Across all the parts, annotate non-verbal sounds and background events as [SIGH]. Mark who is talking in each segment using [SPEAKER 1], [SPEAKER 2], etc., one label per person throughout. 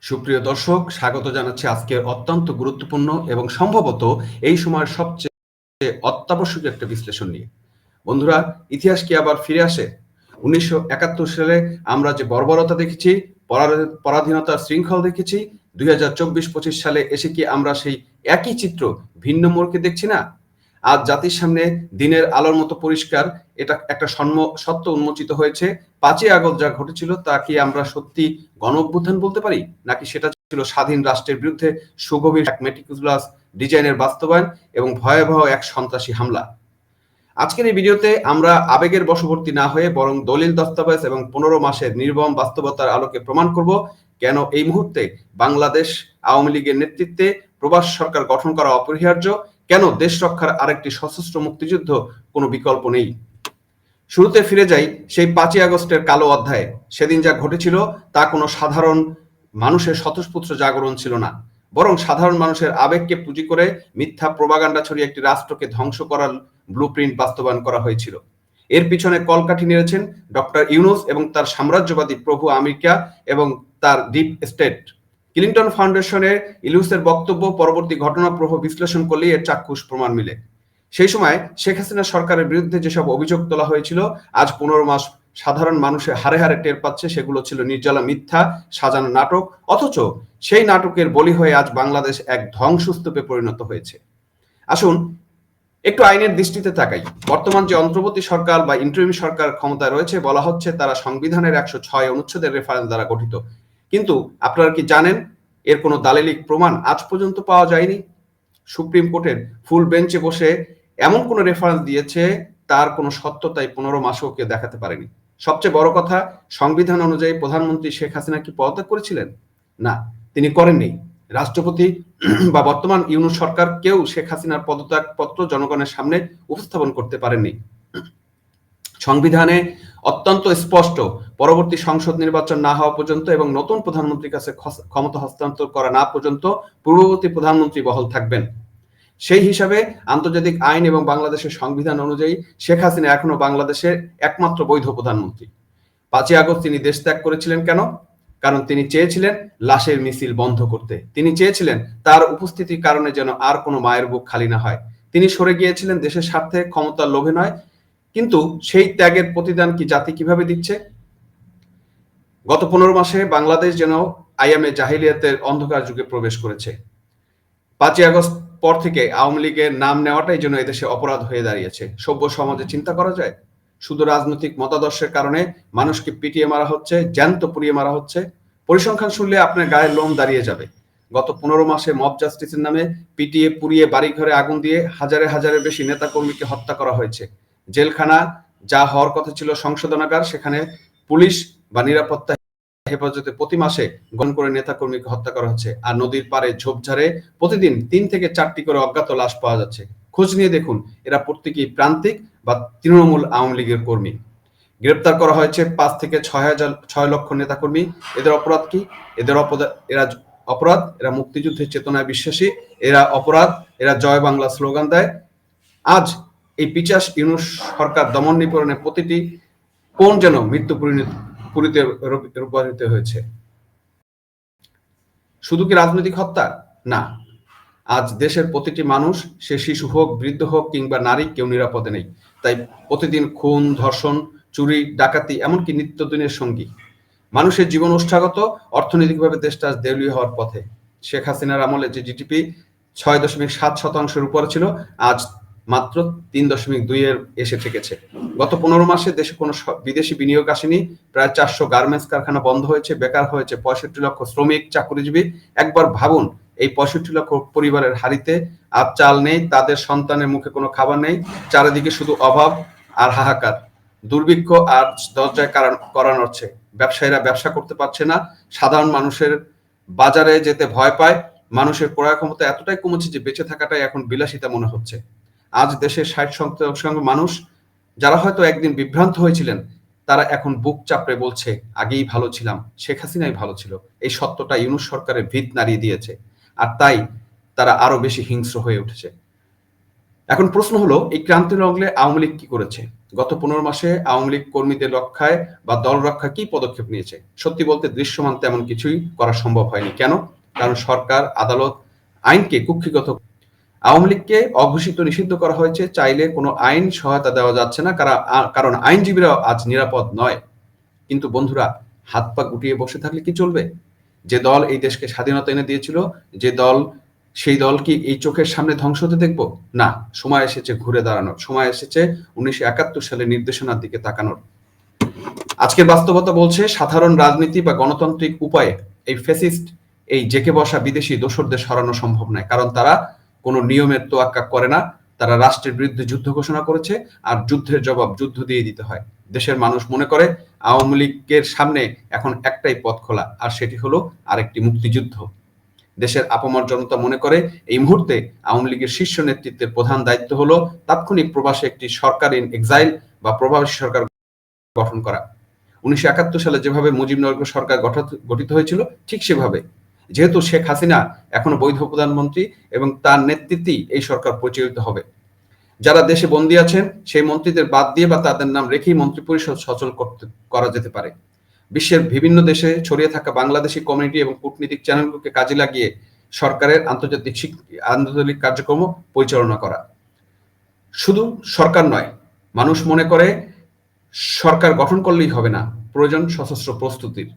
[SPEAKER 1] সুপ্রিয় দর্শক, স্বাগত জানাচ্ছি আজকের অত্যন্ত গুরুত্বপূর্ণ এবং সম্ভবত এই সময়ের সবচেয়ে অত্যাবশ্যক একটা বিশ্লেষণ নিয়ে। বন্ধুরা, ইতিহাস কি আবার ফিরে আসে? উনিশশো একাত্তর সালে আমরা যে বর্বরতা দেখেছি পরা- পরাধীনতার শৃঙ্খল দেখেছি, দুই হাজার সালে এসে কি আমরা সেই একই চিত্র ভিন্ন মোড়কে দেখছি না? আজ জাতির সামনে দিনের আলোর মতো পরিষ্কার, এটা একটা সন্ম, সত্য উন্মোচিত হয়েছে। পাঁচই আগস্ট যা ঘটেছিল, তা কি আমরা সত্যি গণ অভ্যুত্থান বলতে পারি? নাকি সেটা ছিল স্বাধীন রাষ্ট্রের বিরুদ্ধে সুগভীর এক মেটিকুলাস ডিজাইনের বাস্তবায়ন এবং ভয়াবহ এক সন্ত্রাসী হামলা? আজকের এই ভিডিওতে আমরা আবেগের বশবর্তী না হয়ে বরং দলিল দস্তাবেজ এবং পনেরো মাসের নির্মম বাস্তবতার আলোকে প্রমাণ করব কেন এই মুহূর্তে বাংলাদেশ আওয়ামী লীগের নেতৃত্বে প্রবাস সরকার গঠন করা অপরিহার্য কেন দেশ রক্ষার আরেকটি সশস্ত্র মুক্তিযুদ্ধ কোনো বিকল্প নেই? শুরুতে ফিরে যাই সেই পাঁচই আগস্টের কালো অধ্যায়ে। সেদিন যা ঘটেছিল তা কোনো সাধারণ মানুষের স্বতঃস্ফূর্ত জাগরণ ছিল না। বরং সাধারণ মানুষের আবেগকে পুঁজি করে মিথ্যা প্রবাগান্ডা ছড়িয়ে একটি রাষ্ট্রকে ধ্বংস করার ব্লুপ্রিন্ট বাস্তবায়ন করা হয়েছিল। এর পিছনে কলকাঠি নেড়েছেন ডক্টর ইউনুস এবং তার সাম্রাজ্যবাদী প্রভু আমেরিকা এবং তার ডিপ স্টেট ক্লিন্টন ফাউন্ডেশনের ইলুসের বক্তব্য, পরবর্তী ঘটনা প্রবাহ বিশ্লেষণ করলে এর চাক্ষুষ প্রমাণ মিলে। সেই সময় শেখ হাসিনা সরকারের বিরুদ্ধে যেসব অভিযোগ তোলা হয়েছিল, আজ পনেরো মাস সাধারণ মানুষের হারে হারে টের পাচ্ছে, সেগুলো ছিল নির্জলা মিথ্যা, সাজানো নাটক, অথচ সেই নাটকের বলি হয়ে আজ বাংলাদেশ এক ধ্বংসস্তূপে পরিণত হয়েছে। আসুন, একটু আইনের দৃষ্টিতে তাকাই। বর্তমান যে অন্তর্বর্তী সরকার বা ইন্টারিম সরকার ক্ষমতায় রয়েছে, বলা হচ্ছে তারা সংবিধানের একশো ছয় অনুচ্ছেদের রেফারেন্স দ্বারা গঠিত। কিন্তু আপনারা কি জানেন, এর কোনো দালিলিক প্রমাণ আজ পর্যন্ত পাওয়া যায়নি? সুপ্রিম কোর্টের ফুল বেঞ্চে বসে এমন কোনো রেফারেন্স দিয়েছে, তার কোনো সত্যতাই পনেরো মাসেও কেউ দেখাতে পারেনি। সবচেয়ে বড় কথা, সংবিধান অনুযায়ী প্রধানমন্ত্রী শেখ হাসিনা কি পদত্যাগ করেছিলেন? না, তিনি করেননি। রাষ্ট্রপতি [CLEARS THROAT] বা বর্তমান ইউনুস সরকার কেউ শেখ হাসিনার পদত্যাগ পত্র জনগণের সামনে উপস্থাপন করতে পারেননি। [CLEARS THROAT] সংবিধানে অত্যন্ত স্পষ্ট, পরবর্তী সংসদ নির্বাচন না হওয়া পর্যন্ত এবং নতুন প্রধানমন্ত্রীর কাছে ক্ষমতা হস্তান্তর করা না পর্যন্ত পূর্ববর্তী প্রধানমন্ত্রী বহল থাকবেন। সেই হিসাবে আন্তর্জাতিক আইন এবং বাংলাদেশের সংবিধান অনুযায়ী শেখ হাসিনা এখনও বাংলাদেশের একমাত্র বৈধ প্রধানমন্ত্রী। পাঁচই আগস্ট তিনি দেশ ত্যাগ করেছিলেন কেন? কারণ তিনি চেয়েছিলেন লাশের মিছিল বন্ধ করতে। তিনি চেয়েছিলেন তার উপস্থিতির কারণে যেন আর কোনো মায়ের বুক খালি না হয়। তিনি সরে গিয়েছিলেন দেশের স্বার্থে, ক্ষমতার লোভে নয় কিন্তু সেই ত্যাগের প্রতিদান কি জাতি কীভাবে দিচ্ছে? গত পনেরো মাসে বাংলাদেশ যেন আইএমএ জাহিলিয়াতের অন্ধকার যুগে প্রবেশ করেছে। পাঁচই আগস্ট পর থেকে আওয়ামী লীগের নাম নেওয়াটাই যেন এদেশে অপরাধ হয়ে দাঁড়িয়েছে। সভ্য সমাজে চিন্তা করা যায়? শুধু রাজনৈতিক মতাদর্শের কারণে মানুষকে পিটিয়ে মারা হচ্ছে, জ্যান্ত পুড়িয়ে মারা হচ্ছে? পরিসংখ্যান শুনলে আপনার গায়ের লোম দাঁড়িয়ে যাবে। গত পনেরো মাসে মব জাস্টিসের নামে পিটিয়ে পুড়িয়ে বাড়িঘরে আগুন দিয়ে হাজারে হাজারের বেশি নেতাকর্মীকে হত্যা করা হয়েছে। জেলখানা, যা হওয়ার কথা ছিল সংশোধনাগার, সেখানে পুলিশ বা নিরাপত্তা হেফাজতে প্রতি মাসে গণ করে নেতাকর্মীকে হত্যা করা হচ্ছে। আর নদীর পাড়ে ঝোপঝাড়ে প্রতিদিন তিন থেকে চারটি করে অজ্ঞাত লাশ পাওয়া যাচ্ছে। খোঁজ নিয়ে দেখুন, এরা প্রত্যেকেই প্রান্তিক বা তৃণমূল আওয়ামী লীগের কর্মী। গ্রেপ্তার করা হয়েছে পাঁচ থেকে ছয় হাজার, ছয় লক্ষ নেতাকর্মী। এদের অপরাধ কি? এদের অপরাধ এরা অপরাধ, এরা মুক্তিযুদ্ধের চেতনায় বিশ্বাসী। এরা অপরাধ, এরা জয় বাংলা স্লোগান দেয়। আজ এই পিচাস ইউনুস সরকার দমন নিপীড়নে প্রতিটি কোন যেন মৃত্যু পুরীতে রূপান্তরিত হয়েছে। শুধু কি রাজনৈতিক হত্যা? না। আজ দেশের প্রতিটি মানুষ, সে শিশু হোক, বৃদ্ধ হোক কিংবা নারী, কেউ নিরাপদে নেই। তাই প্রতিদিন খুন, ধর্ষণ, চুরি, ডাকাতি, এমনকি নিত্যদিনের সঙ্গী। মানুষের জীবন ওষ্ঠাগত অর্থনৈতিকভাবে দেশটা আজ দেউলিয়া হওয়ার পথে। শেখ হাসিনার আমলে যে জিডিপি ছয় দশমিক সাত শতাংশের উপরে ছিল, আজ মাত্র তিন দশমিক দুই এর এসে ঠেকেছে গত পনেরো মাসে দেশে কোনো বিদেশি বিনিয়োগ আসেনি। প্রায় চারশো গার্মেন্টস কারখানা বন্ধ হয়েছে, বেকার হয়েছে পঁয়ষট্টি লক্ষ শ্রমিক, চাকরিজীবী। একবার ভাবুন, এই পঁয়ষট্টি লক্ষ পরিবারের হাড়িতে আর চাল নেই, তাদের সন্তানের মুখে কোনো খাবার নেই, চারিদিকে শুধু অভাব আর হাহাকার। দুর্ভিক্ষ আর দরজায় কারা- করা নড়ছে ব্যবসায়ীরা ব্যবসা করতে পারছে না। সাধারণ মানুষের বাজারে যেতে ভয় পায়। মানুষের ক্রয় ক্ষমতা এতটাই কমেছে যে বেঁচে থাকাটাই এখন বিলাসিতা মনে হচ্ছে। আজ দেশের ষাট শতাংশ মানুষ, যারা হয়তো একদিন বিভ্রান্ত হয়েছিলেন, তারা এখন বুক চাপড়ে বলছে, আগেই ভালো ছিলাম, শেখ হাসিনাই ভালো ছিল। এই সত্যটা ইউনুস সরকারের ভিত নাড়িয়ে দিয়েছে, আর তাই তারা আরও বেশি হিংস্র হয়ে উঠেছে। এখন প্রশ্ন হলো, এই ক্রান্তি লগ্নে আওয়ামী লীগ কি করেছে? গত পনেরো মাসে আওয়ামী লীগ কর্মীদের রক্ষায় বা দল রক্ষা কি পদক্ষেপ নিয়েছে? সত্যি বলতে দৃশ্যমান তেমন কিছুই করা সম্ভব হয়নি। কেন? কারণ সরকার, আদালত, আইনকে কুক্ষিগত আওয়ামী লীগকে অঘোষিত নিষিদ্ধ করা হয়েছে, চাইলে কোনো আইন সহায়তা দেওয়া যাচ্ছে না কারণ আইনজীবীরা আজ নিরাপদ নয়। কিন্তু বন্ধুরা, হাত পা গুটিয়ে বসে থাকলে কি চলবে? যে দল এই দেশকে স্বাধীনতা এনে দিয়েছিল, যে দল, সেই দল কি এই চোখের সামনে ধ্বংস হতে দেখব? না, সময় এসেছে ঘুরে দাঁড়ানোর, সময় এসেছে উনিশশো একাত্তর সালে নির্দেশনার দিকে তাকানোর। আজকের বাস্তবতা বলছে, সাধারণ রাজনীতি বা গণতান্ত্রিক উপায়ে এই ফেসিস্ট এই জেকে বসা বিদেশি দোসরদের সরানো সম্ভব নয়, কারণ তারা কোনো নিয়মের তোয়াক্কা করে না। তারা রাষ্ট্রের বিরুদ্ধে যুদ্ধ ঘোষণা করেছে আর যুদ্ধের জবাব যুদ্ধ দিয়ে দিতে হয়। দেশের মানুষ মনে করে আওয়ামী লীগের সামনে এখন একটাই পথ খোলা, আর সেটি হলো আরেকটি মুক্তিযুদ্ধ। দেশের আপামর জনতা মনে করে এই মুহূর্তে আওয়ামী লীগের শীর্ষ নেতৃত্বের প্রধান দায়িত্ব হলো তাৎক্ষণিক প্রবাসে একটি সরকার ইন এক্সাইল বা প্রবাসী সরকার গঠন করা। উনিশশো একাত্তর সালে যেভাবে মুজিবনগর সরকার গঠিত হয়েছিল, ঠিক সেভাবে যেহেতু শেখ হাসিনা এখনও বৈধ প্রধানমন্ত্রী এবং তার নেতৃত্বেই এই সরকার পরিচালিত হবে। যারা দেশে বন্দী আছেন, সেই মন্ত্রীদের বাদ দিয়ে বা তাদের নাম রেখেই মন্ত্রী পরিষদ সচল করতে, করা যেতে পারে। বিশ্বের বিভিন্ন দেশে ছড়িয়ে থাকা বাংলাদেশি কমিউনিটি এবং কূটনীতিক চ্যানেলগুলোকে কাজে লাগিয়ে সরকারের আন্তর্জাতিক আন্তর্জাতিক কার্যক্রম পরিচালনা করা। শুধু সরকার নয়, মানুষ মনে করে সরকার গঠন করলেই হবে না, প্রয়োজন সশস্ত্র প্রস্তুতির।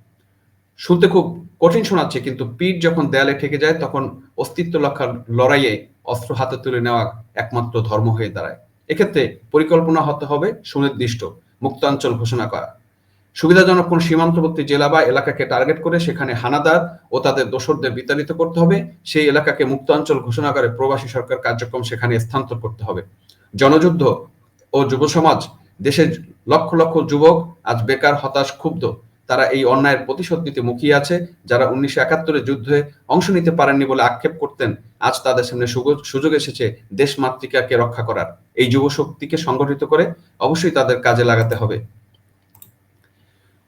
[SPEAKER 1] শুনতে খুব কঠিন শোনাচ্ছে, কিন্তু পিঠ যখন দেয়ালে ঠেকে যায়, তখন অস্তিত্ব রক্ষার লড়াইয়ে অস্ত্র হাতে তুলে নেওয়া একমাত্র ধর্ম হয়ে দাঁড়ায়। এক্ষেত্রে পরিকল্পনা হতে হবে সুনির্দিষ্ট, মুক্তাঞ্চল ঘোষণা করা। সুবিধাজনক কোন সীমান্তবর্তী জেলা বা এলাকাকে টার্গেট করে সেখানে হানাদার ও তাদের দোসরদের বিতাড়িত করতে হবে। সেই এলাকাকে মুক্তাঞ্চল ঘোষণা করে প্রবাসী সরকার কার্যক্রম সেখানে স্থানান্তর করতে হবে। জনযুদ্ধ ও যুব সমাজ দেশের লক্ষ লক্ষ যুবক আজ বেকার, হতাশ, ক্ষুব্ধ। তারা এই অন্যায়ের প্রতিশোধ নিতে মুখিয়ে আছে। যারা উনিশশো একাত্তরের যুদ্ধে অংশ নিতে পারেননি বলে আক্ষেপ করতেন, আজ তাদের সামনে সুযোগ এসেছে দেশ মাতৃকাকে রক্ষা করার। এই যুব শক্তিকে সংগঠিত করে অবশ্যই তাদের কাজে লাগাতে হবে।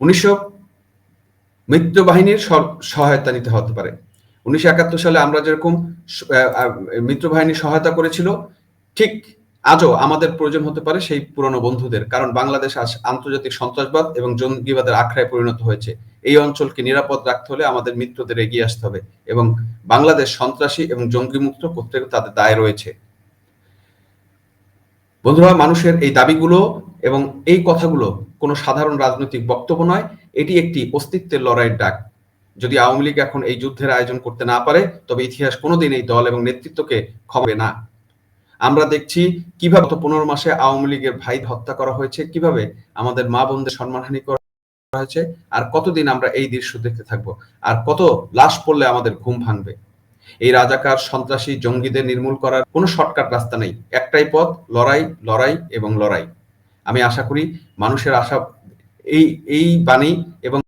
[SPEAKER 1] উনিশশো মিত্র বাহিনীর সহায়তা নিতে হতে পারে। উনিশশো একাত্তর সালে আমরা যেরকম মিত্র বাহিনীর সহায়তা করেছিল, ঠিক আজও আমাদের প্রয়োজন হতে পারে সেই পুরনো বন্ধুদের, কারণ বাংলাদেশ আজ আন্তর্জাতিক সন্ত্রাসবাদ এবং জঙ্গিবাদের আখড়ায় পরিণত হয়েছে। এই অঞ্চলকে নিরাপদ রাখতে হলে আমাদের মিত্রদের এগিয়ে আসতে হবে এবং বাংলাদেশ সন্ত্রাসী এবং জঙ্গি মুক্ত করতে তাদের দায় রয়েছে। বন্ধুরা, মানুষের এই দাবিগুলো এবং এই কথাগুলো কোনো সাধারণ রাজনৈতিক বক্তব্য নয়, এটি একটি অস্তিত্বের লড়াইয়ের ডাক। যদি আওয়ামী লীগ এখন এই যুদ্ধের আয়োজন করতে না পারে, তবে ইতিহাস কোনোদিন এই দল এবং নেতৃত্বকে ক্ষমে না। আমরা দেখছি কীভাবে পনেরো মাসে আওয়ামী লীগের ভাই হত্যা করা হয়েছে, কীভাবে আমাদের মা বোনদের সম্মানহানি করা হয়েছে, আর কতদিন আমরা এই দৃশ্য দেখতে থাকব, আর কত লাশ পড়লে আমাদের ঘুম ভাঙবে। এই রাজাকার, সন্ত্রাসী, জঙ্গিদের নির্মূল করার কোনো শর্টকাট রাস্তা নেই। একটাই পথ, লড়াই লড়াই এবং লড়াই। আমি আশা করি মানুষের আশা, এই এই বাণী এবং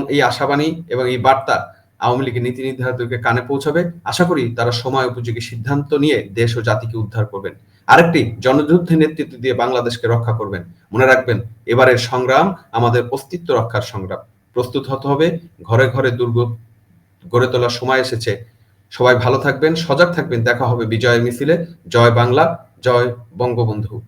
[SPEAKER 1] এই আশাবাণী এবং এই বার্তা আওয়ামী লীগের নীতি নির্ধারকদেরকে কানে পৌঁছাবে। আশা করি তারা সময় উপযোগী সিদ্ধান্ত নিয়ে দেশ ও জাতিকে উদ্ধার করবেন। আরেকটি, জনযুদ্ধের নেতৃত্ব দিয়ে বাংলাদেশকে রক্ষা করবেন। মনে রাখবেন, এবারের সংগ্রাম আমাদের অস্তিত্ব রক্ষার সংগ্রাম। প্রস্তুত হতে হবে, ঘরে ঘরে দুর্গ গড়ে তোলার সময় এসেছে। সবাই ভালো থাকবেন, সজাগ থাকবেন। দেখা হবে বিজয়ের মিছিলে। জয় বাংলা, জয় বঙ্গবন্ধু।